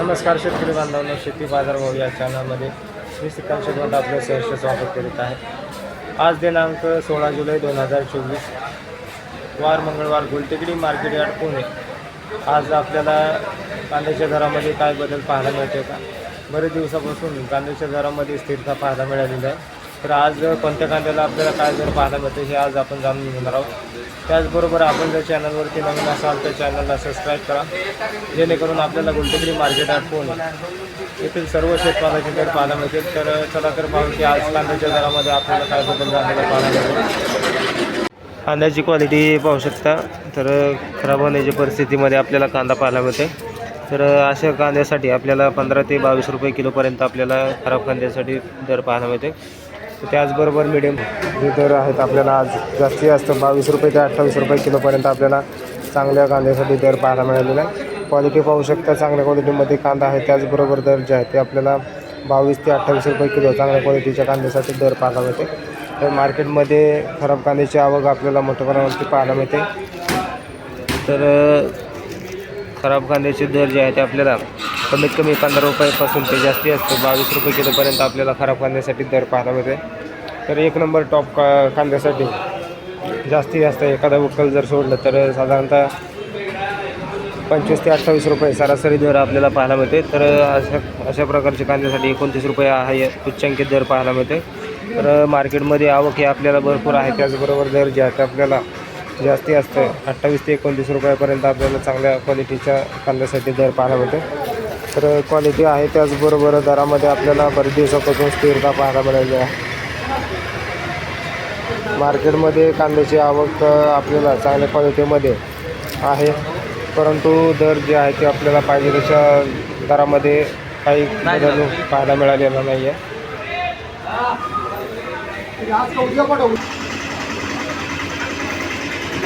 नमस्कार शेतकरी बांधवांनो शेती बाजारभाव या चॅनलमध्ये मी श्रीकांत शेतवंत आपलं सहर्ष स्वागत करीत आहे. आज दिनांक सोळा जुलै दोन हजार चोवीस वार मंगळवार गुलटेकडी मार्केट यार्ड पुणे. आज आपल्याला कांद्याच्या दरामध्ये काय बदल पाहायला मिळते का? बरेच दिवसापासून कांद्याच्या दरामध्ये स्थिरता पाहायला मिळालेली आहे. तर आज कोणत्या कांद्याला आपल्याला काय दर पाहायला मिळते हे आज आपण जाणून घेणार आहोत. त्याचबरोबर आपण जर चॅनलवरती नवीन असाल तर चॅनलला सबस्क्राईब करा. जेणेकरून आपल्याला गुलटेकडी मार्केट आठवून येथील सर्व शेतमालाचे दर पाहायला मिळतील. तर चला तर पाहू की आज कांद्याच्या दरामध्ये आपल्याला काय बदल झालेला पाहायला मिळतो. कांद्याची क्वालिटी पाहू शकता. तर खराब होण्याच्या परिस्थितीमध्ये आपल्याला कांदा पाहायला मिळते तर अशा कांद्यासाठी आपल्याला पंधरा ते बावीस रुपये किलोपर्यंत आपल्याला खराब कांद्यासाठी दर पाहायला मिळते त्याचबरोबर मिडियम जे दर आहेत आपल्याला आज. जास्तीत जास्त बावीस रुपये ते अठ्ठावीस रुपये किलोपर्यंत आपल्याला चांगल्या कांद्यासाठी दर पाहायला मिळालेला आहे. क्वालिटी पाहू शकता चांगल्या क्वालिटीमध्ये कांदा आहे. त्याचबरोबर दर जे आहे ते आपल्याला बावीस ते अठ्ठावीस रुपये किलो चांगल्या क्वालिटीच्या कांद्यासाठी दर पाहायला मिळते. तर मार्केटमध्ये खराब कांद्याची आवक आपल्याला मोठ्या प्रमाणावरती पाहायला मिळते. तर खराब कांद्याचे दर जे आहे ते आपल्याला कमीत कमी पंधरा रुपयापासून ते जास्ती असतो. बावीस रुपये किलोपर्यंत आपल्याला खराब कांद्यासाठी दर पाहायला मिळते तर एक नंबर टॉप का कांद्यासाठी जास्तीत जास्त एखादा उकल जर सोडलं तर साधारणतः पंचवीस ते अठ्ठावीस रुपये सरासरी दर आपल्याला पाहायला मिळते. तर अशा अशा प्रकारच्या कांद्यासाठी एकोणतीस रुपये हा उच्चांकित दर पाहायला मिळते तर मार्केटमध्ये आवक ही आपल्याला भरपूर आहे. त्याचबरोबर दर जे आहे आपल्याला जास्ती असतं अठ्ठावीस ते एकोणतीस रुपयापर्यंत आपल्याला चांगल्या क्वालिटीच्या कांद्यासाठी दर पाहायला मिळते तर क्वालिटी आहे त्याचबरोबर दरामध्ये आपल्याला बरेच दिवसापासून स्थिरता पाहायला मिळाली आहे. मार्केटमध्ये कांद्याची आवक आपल्याला चांगल्या क्वालिटीमध्ये आहे. परंतु दर जे आहे ते आपल्याला पाहिजे तशा दरामध्ये काही बदल पाहायला मिळालेला नाही आहे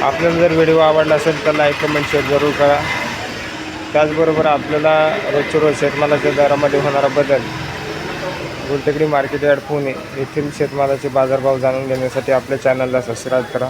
आपल्याला जर व्हिडिओ आवडला असेल तर लाईक कमेंट शेअर जरूर करा. त्याचबरोबर आपल्याला रोजच्या रोज शेतमालाच्या दरामध्ये होणारा बदल गुलटेकडी मार्केट यार्ड पुणे येथील शेतमालाचे बाजारभाव जाणून घेण्यासाठी आपल्या चॅनलला सबस्क्राईब करा.